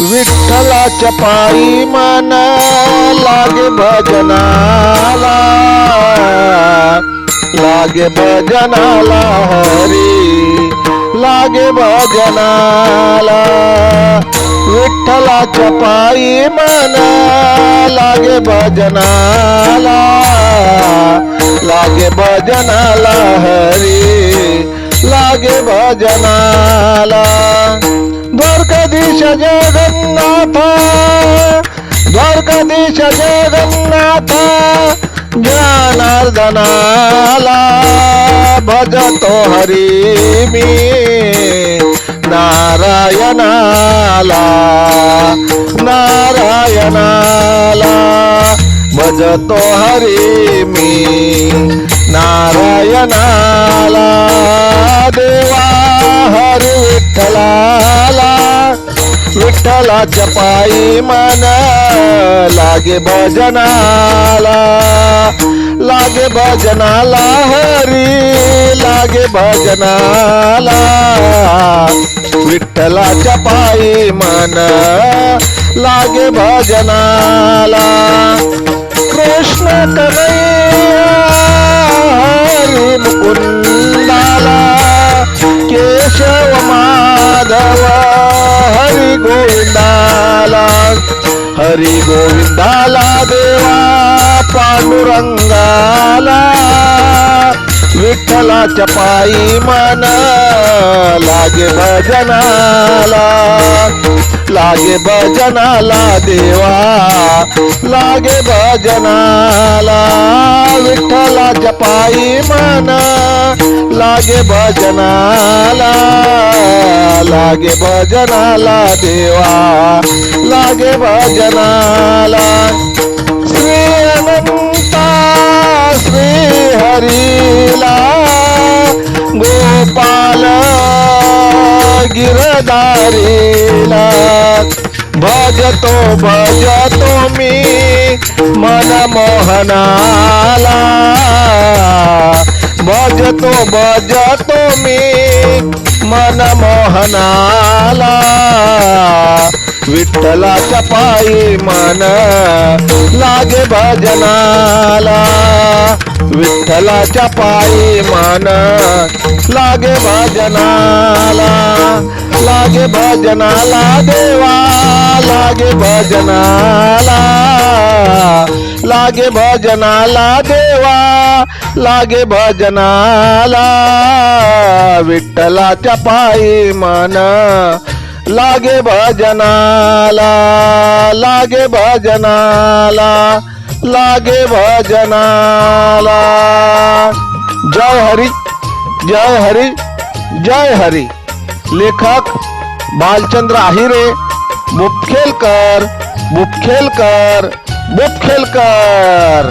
विठ्ठलाच्या चपाई मन लागे भजनाला लागे भजनाला हरी, लागे भजनाला। विठ्ठलाच्या चपाई मन लागे भजनाला लागे भजनाला हरी, लागे भजनाला। द्वारकाधीश जगन्नाथ द्वारकाधीश जगन्नाथ ज्ञानार्दनाला भजतो हरी मी. नारायणाला नारायणाला भजतो हरी मी. नारायणाला देवा हरी विठ्ठला. विठ्ठलाच्या पायी मन, लागे भजनाला लागे भजनाला हरी, लागे भजनाला। विठ्ठलाच्या पायी मन, लागे भजनाला। कृष्ण कन्हैया मुकुंदाला केशव माधव। गोविंदाला हरी गोविंदाला देवा पांडुरंगाला. विठ्ठलाच्या पायी मन लागे भजनाला. लागे भजनाला देवा लागे भजनाला. विठ्ठलाच्या पायी माना लागे भजनाला. लागे भजनाला देवा लागे भजनाला. गिरधारीला भजतो भजतो मी मन मोहनाला भजतो भजतो मी मन मोहनाला विठ्ठलाच्या पायी मन लागे भजनाला. विठ्ठलाच्या पायी मन। लागे भजनाला लागे भजनाला देवा, लागे भजनाला लागे भजनाला देवा, लागे भजनाला। विठ्ठलाच्या पायी मन। लागे भजनाला लागे भजनाला। लागे भजनाला। जय हरि जय हरि जय हरि। लेखक बालचंद्र आहिरे बुपखेलकर बुपखेलकर मुखेलकर